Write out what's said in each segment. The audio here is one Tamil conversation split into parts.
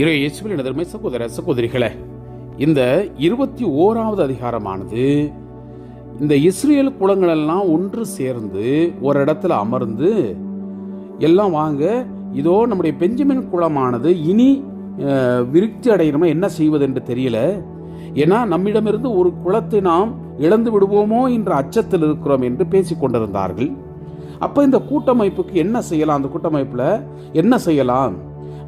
இறை இயேசுவின் எனதருமை சகோதர சகோதரிகளே இந்த இருபத்தி ஓராவது அதிகாரமானது இந்த இஸ்ரேல் குளங்கள் எல்லாம் ஒன்று சேர்ந்து ஒரு இடத்துல அமர்ந்து எல்லாம் வாங்க இதோ நம்முடைய பெஞ்சமின் குளமானது இனி விருத்தி அடையணுமா என்ன செய்வது என்று தெரியல. ஏன்னா நம்மிடமிருந்து ஒரு குளத்தை நாம் இழந்து விடுவோமோ என்ற அச்சத்தில் இருக்கிறோம் என்று பேசிக் கொண்டிருந்தார்கள். அப்போ இந்த கூட்டமைப்புக்கு என்ன செய்யலாம்? அந்த கூட்டமைப்பில் என்ன செய்யலாம்?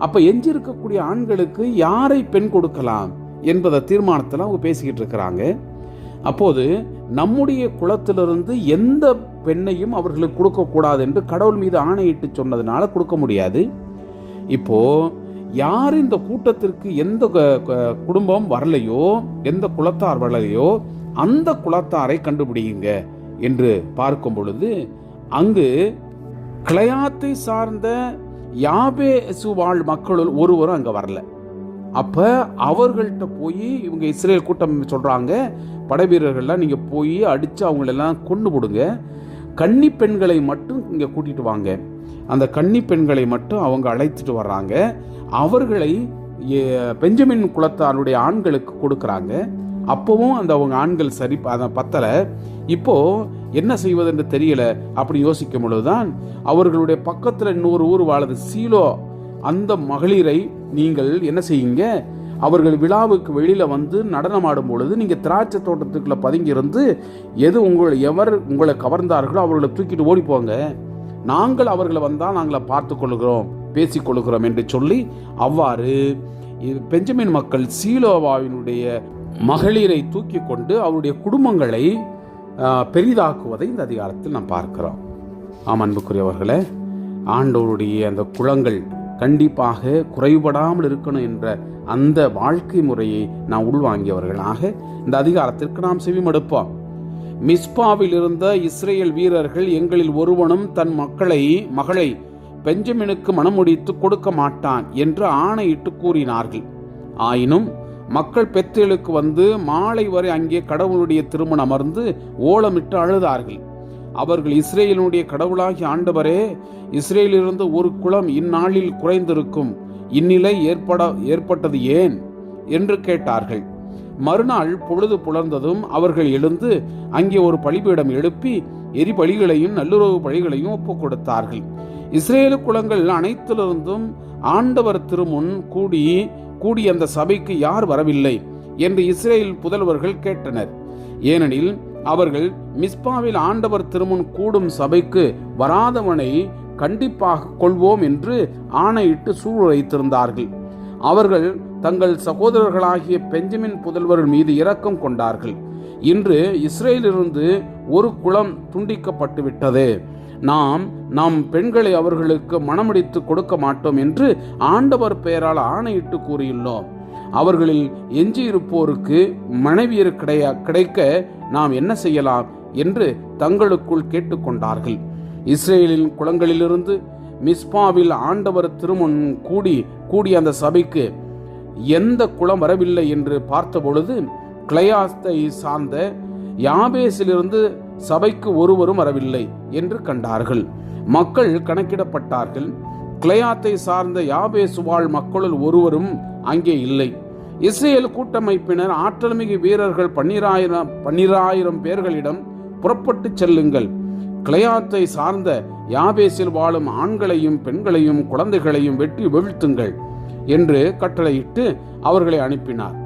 அப்போ எஞ்சிருக்கக்கூடிய ஆண்களுக்கு யாரை பெண் கொடுக்கலாம் என்பதை தீர்மானத்தில் அவங்க பேசிக்கிட்டு இருக்கிறாங்க. அப்போது நம்முடைய குலத்திலிருந்து எந்த பெண்ணையும் அவர்களுக்கு கொடுக்கக்கூடாது என்று கடவுள் மீது ஆணையிட்டு சொன்னதுனால கொடுக்க முடியாது. இப்போ யார் இந்த கூட்டத்திற்கு எந்த குடும்பம் வரலையோ எந்த குலத்தார் வரலையோ அந்த குலத்தாரை கண்டுபிடிங்க என்று பார்க்கும் பொழுது அங்கு கிளையாத்தை சார்ந்த யாபே சுவாழ் மக்களுள் ஒருவரும் அங்கே வரல. அப்போ அவர்கள்ட்ட போய் இவங்க இஸ்ரேல் கூட்டம் சொல்கிறாங்க படை வீரர்கள்லாம் நீங்கள் போய் அடித்து அவங்களெல்லாம் கொண்டு போடுங்க. கன்னி பெண்களை மட்டும் இங்கே கூட்டிட்டு வாங்க. அந்த கன்னி பெண்களை மட்டும் அவங்க அழைத்துட்டு வர்றாங்க. அவர்களை பெஞ்சமின் குலத்தாருடைய ஆண்களுக்கு கொடுக்குறாங்க. அப்போவும் அந்த அவங்க ஆண்கள் சரி அதை பத்தலை. இப்போது என்ன செய்வதென்று தெரியல. அப்படி யோசிக்கும் பொழுதுதான் அவர்களுடைய பக்கத்தில் இன்னொரு ஊர் வாழது சீலோ. அந்த மகளிரை நீங்கள் என்ன செய்யுங்க? அவர்கள் விழாவுக்கு வெளியில் வந்து நடனமாடும் பொழுது நீங்கள் திராட்சை தோட்டத்துக்குள்ளே பதுங்கி இருந்து எது உங்களை எவர் உங்களை கவர்ந்தார்களோ அவர்களை தூக்கிட்டு ஓடி போங்க. நாங்கள் அவர்களை வந்தால் நாங்களை பார்த்து கொள்கிறோம் பேசிக் கொள்கிறோம் என்று சொல்லி அவ்வாறு இது பெஞ்சமின் மக்கள் சீலோவாவினுடைய மகளிரை தூக்கி கொண்டு அவருடைய குடும்பங்களை பெரிதாக்குவதை இந்த அதிகாரத்தில் நாம் பார்க்கிறோம். ஆம் அன்புக்குரியவர்களே ஆண்டோருடைய அந்த குளங்கள் கண்டிப்பாக குறைபடாமல் இருக்கணும் என்ற அந்த வாழ்க்கை முறையை நாம் உள்வாங்கியவர்களாக இந்த அதிகாரத்திற்கு நாம் செவிமடுப்போம். மிஸ்பாவில் இருந்த இஸ்ரேல் வீரர்கள் எங்களில் ஒருவனும் தன் மக்களை மகளை பெஞ்சமினுக்கு மனமுடித்து கொடுக்க மாட்டான் என்று ஆணையிட்டு கூறினார்கள். ஆயினும் மக்கள் பெத்தேலுக்கு வந்து மாலை வரை அங்கே கடவுளுடைய திருமணம் அமர்ந்து ஓலமிட்டு அழுதார்கள். அவர்கள் இஸ்ரேலினுடைய கடவுளாகி ஆண்டவரே இஸ்ரேலிலிருந்து ஒரு குலம் இந்நாளில் குறைந்திருக்கும். இந்நிலை ஏற்பட ஏற்பட்டது ஏன்? என்று கேட்டார்கள். மறுநாள் பொழுது புலர்ந்ததும் அவர்கள் எழுந்து அங்கே ஒரு பலிபீடம் எழுப்பி எரிபலிகளையும் நல்லுறவு பலிகளையும் ஒப்புக் கொடுத்தார்கள் இஸ்ரேலு குலங்கள் அனைத்திலிருந்தும் ஆண்டவர் திருமுன் கூடி கூடி அந்த சபைக்கு யார் வரவில்லை என்று இஸ்ரேல் புதல்வர்கள் கேட்டனர். ஏனெனில் அவர்கள் மிஸ்பாவில் ஆண்டவர் திருமுன் கூடும் சபைக்கு வராதவனை கண்டிப்பாக கொள்வோம் என்று ஆணையிட்டு சூழ்நிலைத்திருந்தார்கள் அவர்கள் தங்கள் சகோதரர்களாகிய பெஞ்சமின் புதல்வர்கள் மீது இரக்கம் கொண்டார்கள். இன்று இஸ்ரேலிலிருந்து ஒரு குலம் துண்டிக்கப்பட்டு விட்டது நாம் நம் பெண்களை அவர்களுக்கு மணமடித்து கொடுக்க மாட்டோம் என்று ஆண்டவர் பெயரால் ஆணையிட்டு கூறியுள்ளோம். அவர்களில் எஞ்சியிருப்போருக்கு மனைவியர் கிடையா கிடைக்க நாம் என்ன செய்யலாம் என்று தங்களுக்குள் கேட்டுக்கொண்டார்கள். இஸ்ரேலின் குளங்களிலிருந்து மிஸ்பாவில் ஆண்டவர் திருமண் கூடி கூடிய அந்த சபைக்கு எந்த குளம் வரவில்லை என்று பார்த்தபொழுது கிளையாஸ்தை சார்ந்த யாபேசிலிருந்து சபைக்கு ஒருவரும் வரவில்லை என்று கண்டார்கள். மக்கள் கணக்கிடப்பட்டார்கள். கிளையாத்தை சார்ந்த யாபேசு வாழ் மக்களுள் ஒருவரும் அங்கே இல்லை. இஸ்ரேல் கூட்டமைப்பினர் ஆற்றல்மிகு வீரர்கள் பன்னிராயிரம் பன்னிராயிரம் பேர்களிடம் புறப்பட்டு செல்லுங்கள். கிளையாத்தை சார்ந்த யாபேசில் வாழும் ஆண்களையும் பெண்களையும் குழந்தைகளையும் வெட்டி வீழ்த்துங்கள். என்று கட்டளையிட்டு அவர்களை அனுப்பினார்.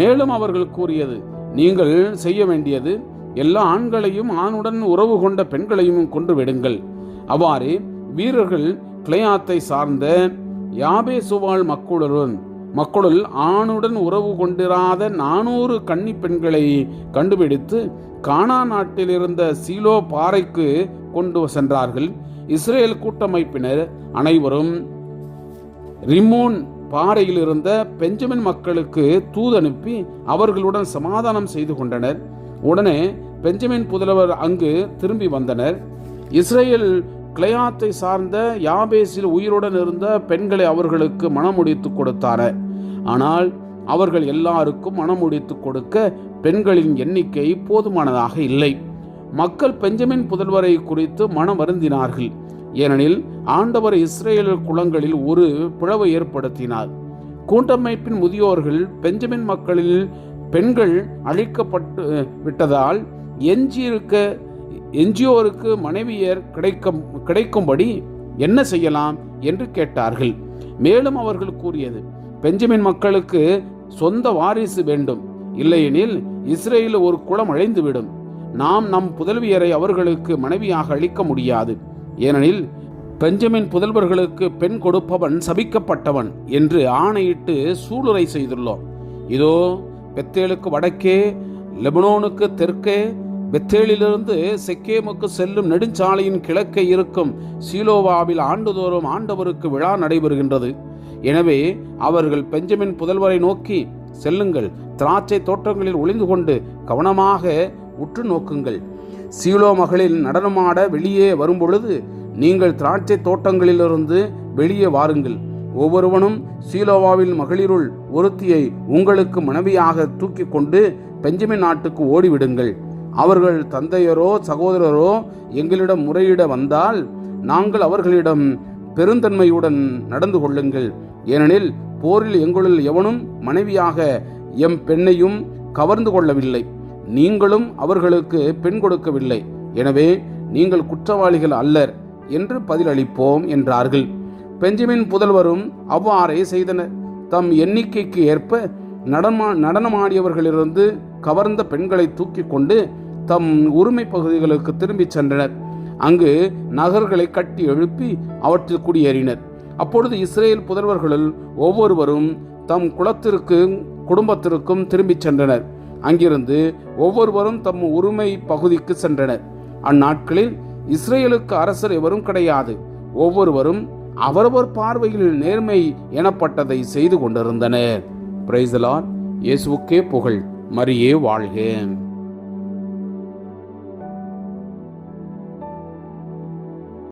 மேலும் அவர்கள் கூறியது நீங்கள் செய்ய வேண்டியது எல்லா ஆண்களையும் ஆணுடன் உறவு கொண்ட பெண்களையும் கொன்று விடுங்கள். அவ்வாறு வீரர்கள் கிளையாத்தை சார்ந்த யாபேசுவாள் மக்களுடன் மக்களுள் ஆணுடன் உறவு கொண்டிராத நானூறு கன்னி பெண்களை கண்டுபிடித்து கானா நாட்டில் இருந்த சீலோ பாறைக்கு கொண்டு சென்றார்கள். இஸ்ரேல் கூட்டமைப்பினர் அனைவரும் ரிமோன் பாறையில் இருந்த பெஞ்சமின் மக்களுக்கு தூதனுப்பி அவர்களுடன் சமாதானம் செய்து கொண்டனர். உடனே பெஞ்சமின் புதல்வர் அங்கு திரும்பி வந்தனர். இஸ்ரேல் கிளையாத்தை சார்ந்த யாபேசில் உயிருடன் இருந்த பெண்களை அவர்களுக்கு மனமுடித்து கொடுத்தார். ஆனால் அவர்கள் எல்லாருக்கும் மனமுடித்து கொடுக்க பெண்களின் எண்ணிக்கை போதுமானதாக இல்லை. மக்கள் பெஞ்சமின் புதல்வரை குறித்து மனம் வருந்தினார்கள் ஏனெனில் ஆண்டவர் இஸ்ரேல் குலங்களில் ஒரு பிளவை ஏற்படுத்தினார். கூட்டமைப்பின் முதியோர்கள் பெஞ்சமின் மக்களில் பெண்கள் அழிக்கப்பட்டு விட்டதால் எஞ்சியிருக்க எஞ்சியோருக்கு மனைவியர் கிடைக்கும் கிடைக்கும்படி என்ன செய்யலாம் என்று கேட்டார்கள். மேலும் அவர்கள் கூறியது பெஞ்சமின் மக்களுக்கு சொந்த வாரிசு வேண்டும். இல்லையெனில் இஸ்ரேலில் ஒரு குளம் அழிந்துவிடும். நாம் நம் புதல்வியரை அவர்களுக்கு மனைவியாக அளிக்க முடியாது. ஏனெனில் பெஞ்சமின் புதல்வர்களுக்கு பெண் கொடுப்பவன் சபிக்கப்பட்டவன் என்று ஆணையிட்டு சூளுரை செய்துள்ளோம். இதோ பெத்தேலுக்கு வடக்கே லெபனோனுக்கு தெற்கே பெத்தேலிலிருந்து செக்கேமுக்கு செல்லும் நெடுஞ்சாலையின் கிழக்கே இருக்கும் சீலோவாவில் ஆண்டுதோறும் ஆண்டவருக்கு விழா நடைபெறுகின்றது. எனவே அவர்கள் பெஞ்சமின் புதல்வரை நோக்கி செல்லுங்கள் திராட்சை தோட்டங்களில் ஒளிந்து கொண்டு கவனமாக உற்று நோக்குங்கள். சீலோ மகளில் நடனமாட வெளியே வரும்பொழுது நீங்கள் திராட்சை தோட்டங்களிலிருந்து வெளியே வாருங்கள். ஒவ்வொருவனும் சீலோவாவில் மகளிருள் ஒருத்தியை உங்களுக்கு மனைவியாக தூக்கி கொண்டு பெஞ்சமின் நாட்டுக்கு ஓடிவிடுங்கள். அவர்கள் தந்தையரோ சகோதரரோ எங்களிடம் முறையிட வந்தால் நாங்கள் அவர்களிடம் பெருந்தன்மையுடன் நடந்து கொள்ளுங்கள். ஏனெனில் போரில் எங்களுள் எவனும் மனைவியாக எம் பெண்ணையும் கவர்ந்து கொள்ளவில்லை. நீங்களும் அவர்களுக்கு பெண் கொடுக்கவில்லை. எனவே நீங்கள் குற்றவாளிகள் அல்லர் என்று பதிலளிப்போம் என்றார்கள். பெஞ்சமின் புதல்வரும் அவ்வாறே செய்தனர். தம் எண்ணிக்கைக்கு ஏற்ப நடமா நடனமாடியவர்களிலிருந்து கவர்ந்த பெண்களை தூக்கி கொண்டு தம் உரிமை பகுதிகளுக்கு திரும்பிச் சென்றனர். அங்கு நகர்களை கட்டி எழுப்பி அவற்றில் குடியேறினர். அப்பொழுது இஸ்ரேல் புதல்வர்களுள் ஒவ்வொருவரும் தம் குலத்திற்கு குடும்பத்திற்கும் திரும்பிச் சென்றனர். அங்கிருந்து ஒவ்வொருவரும் தம் உரிமை பகுதிக்கு சென்றனர். அந்நாட்களில் இஸ்ரேலுக்கு அரசர் எவரும் கிடையாது. ஒவ்வொருவரும் அவரவர் பார்வையில் நேர்மை எனப்பட்டதை செய்து கொண்டிருந்தனர். பிரைசலான் இயேசுக்கே புகழ். மரியே வாழ்க.